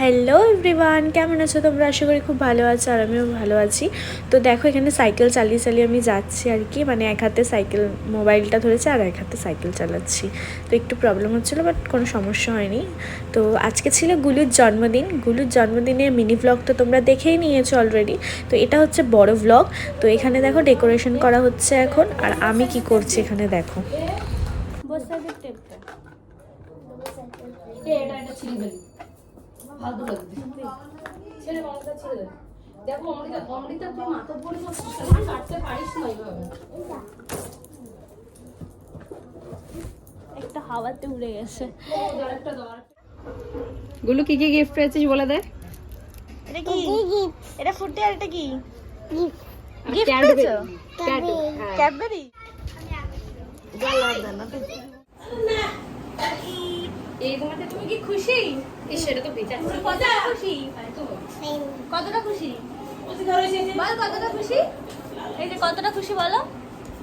Hello everyone কেমন আছো তোমরা? আশা করি খুব ভালো আছো আর আমিও ভালো আছি। তো দেখো, এখানে সাইকেল চালিয়ে চালিয়ে আমি যাচ্ছি আর কি। মানে এক হাতে সাইকেল, মোবাইলটা ধরেছে আর এক হাতে সাইকেল চালাচ্ছি। তো একটু প্রবলেম হচ্ছিল বাট কোনো সমস্যা হয়নি। তো আজকে ছিল গুলুর জন্মদিন। গুলুর জন্মদিনের মিনি ব্লগ তো তোমরা দেখেই নিয়েছো অলরেডি তো এটা হচ্ছে বড় ব্লগ তো এখানে দেখো ডেকোরেশন করা হচ্ছে এখন। আর আমি কি করছি এখানে দেখো। এটা ফালতু লাগবে ছেড়ে অমৃতা ছেড়ে দেখো অমৃতা অমৃতা তুই মাথা পড়ে যাচ্ছিস কাটতে পারিস না এইভাবে। একটা হাওয়াতে উড়ে গেছে। গুলু কি কি গিফট পেয়েছিস বলে দে। এটা কি? এটা ফুটে আর এটা কি? গিফট. পেয়েছ? হ্যাঁ। ক্যাডবেরি এই তোমাতে তুমি কি খুশি? সেটা তো বেঁচে কতটা খুশি? কতটা খুশি? বল কতটা খুশি? এই যে কতটা খুশি বলো?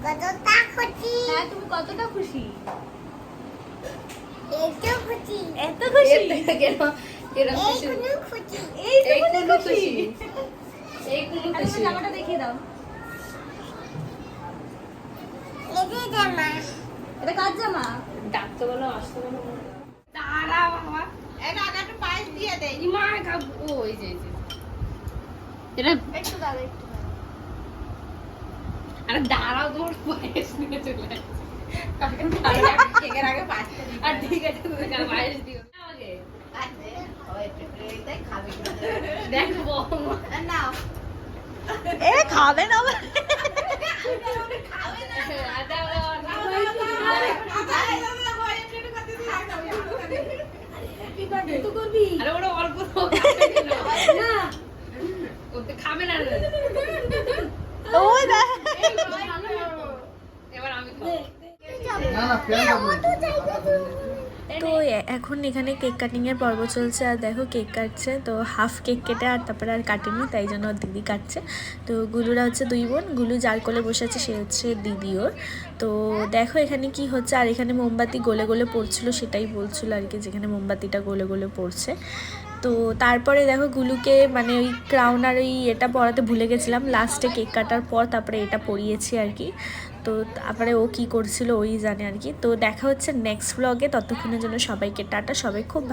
কতটা খুশি? হ্যাঁ তুমি কতটা খুশি? এত খুশি। কেন? এরকম খুশি? এই এই কোনো খুশি। এই কোনো খুশি? জামাটা দেখিয়ে দাও। জামা। এটা কার জামা? ডাকতে বলো আসতে বলো তারা বাবা এটা আগে একটু পায়েস দিয়ে দে ইমা খাব ও এই যে এটা একটু দাও একটু আরে দাঁড়াও তোমার বয়স নিয়ে চলে আর ঠিক আছে তুমি বয়স দিও না দেখব নাও। এ খাবে না আরে ওরা অল্প না। ওতে খাবে না। ওই এবার আমি খাব। তো এখন এখানে কেক কাটিংয়ের পর্ব চলছে আর দেখো কেক কাটছে। তো হাফ কেক কেটে আর তারপরে আর কাটেনি, তাই জন্য দিদি কাটছে। তো গুলুরা হচ্ছে দুই বোন, গুলু যার কোলে বসে আছে সে হচ্ছে দিদি ওর। তো দেখো এখানে কি হচ্ছে, আর এখানে মোমবাতি গোলে গলে পড়ছিল সেটাই বলছিল আর কি, যেখানে মোমবাতিটা গোলে গোলে পড়ছে। তো তারপরে দেখো গুলুকে মানে ওই ক্রাউন আর ওই এটা পরাতে ভুলে গেছিলাম। লাস্টে কেক কাটার পর তারপরে এটা পরিয়েছি আর কি। তো তারপরে ও কি করছিল ওই জানে আর কি। তো দেখা হচ্ছে নেক্সট ব্লগে ততক্ষণের জন্য সবাইকে টাটা। সবাই খুব